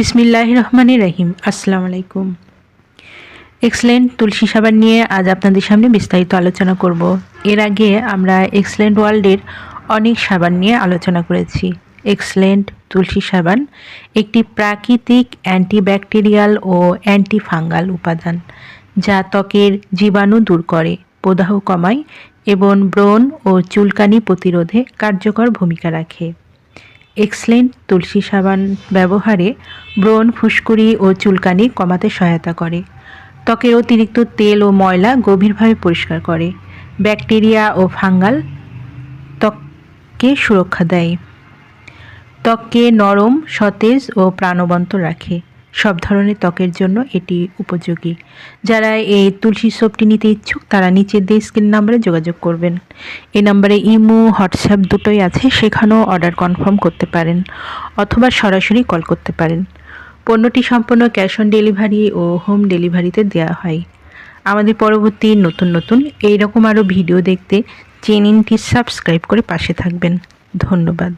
বিসমিল্লাহ রহমান রহিম। আসসালাম আলাইকুম। এক্সেলেন্ট তুলসী সাবান নিয়ে আজ আপনাদের সামনে বিস্তারিত আলোচনা করব। এর আগে আমরা এক্সেলেন্ট ওয়ার্ল্ডের অনেক সাবান নিয়ে আলোচনা করেছি। এক্সেলেন্ট তুলসী সাবান একটি প্রাকৃতিক অ্যান্টিব্যাকটেরিয়াল ও অ্যান্টিফাঙ্গাল উপাদান, যা ত্বকের জীবাণু দূর করে, প্রদাহ কমায় এবং ব্রণ ও চুলকানি প্রতিরোধে কার্যকর ভূমিকা রাখে। এক্সলেন্ট তুলসী সাবান ব্যবহারে ব্রণ, ফুসকুড়ি ও চুলকানি কমাতে সহায়তা করে। ত্বকের অতিরিক্ত তেল ও ময়লা গভীরভাবে পরিষ্কার করে। ব্যাকটেরিয়া ও ফাঙ্গাল ত্বককে সুরক্ষা দেয়। ত্বককে নরম, সতেজ ও প্রাণবন্ত রাখে। সব ধরনের ত্বকের জন্য এটি উপযোগী। যারা এই তুলসী সোপটি নিতে ইচ্ছুক, তারা নিচের দিয়ে স্ক্রিন নাম্বারে যোগাযোগ করবেন। এই নাম্বারে ইমো, হোয়াটসঅ্যাপ দুটোই আছে, সেখানেও অর্ডার কনফার্ম করতে পারেন অথবা সরাসরি কল করতে পারেন। পণ্যটি সম্পূর্ণ ক্যাশ অন ডেলিভারি ও হোম ডেলিভারিতে দেওয়া হয়। আমাদের পরবর্তী নতুন নতুন এইরকম আরও ভিডিও দেখতে চ্যানেলটি সাবস্ক্রাইব করে পাশে থাকবেন। ধন্যবাদ।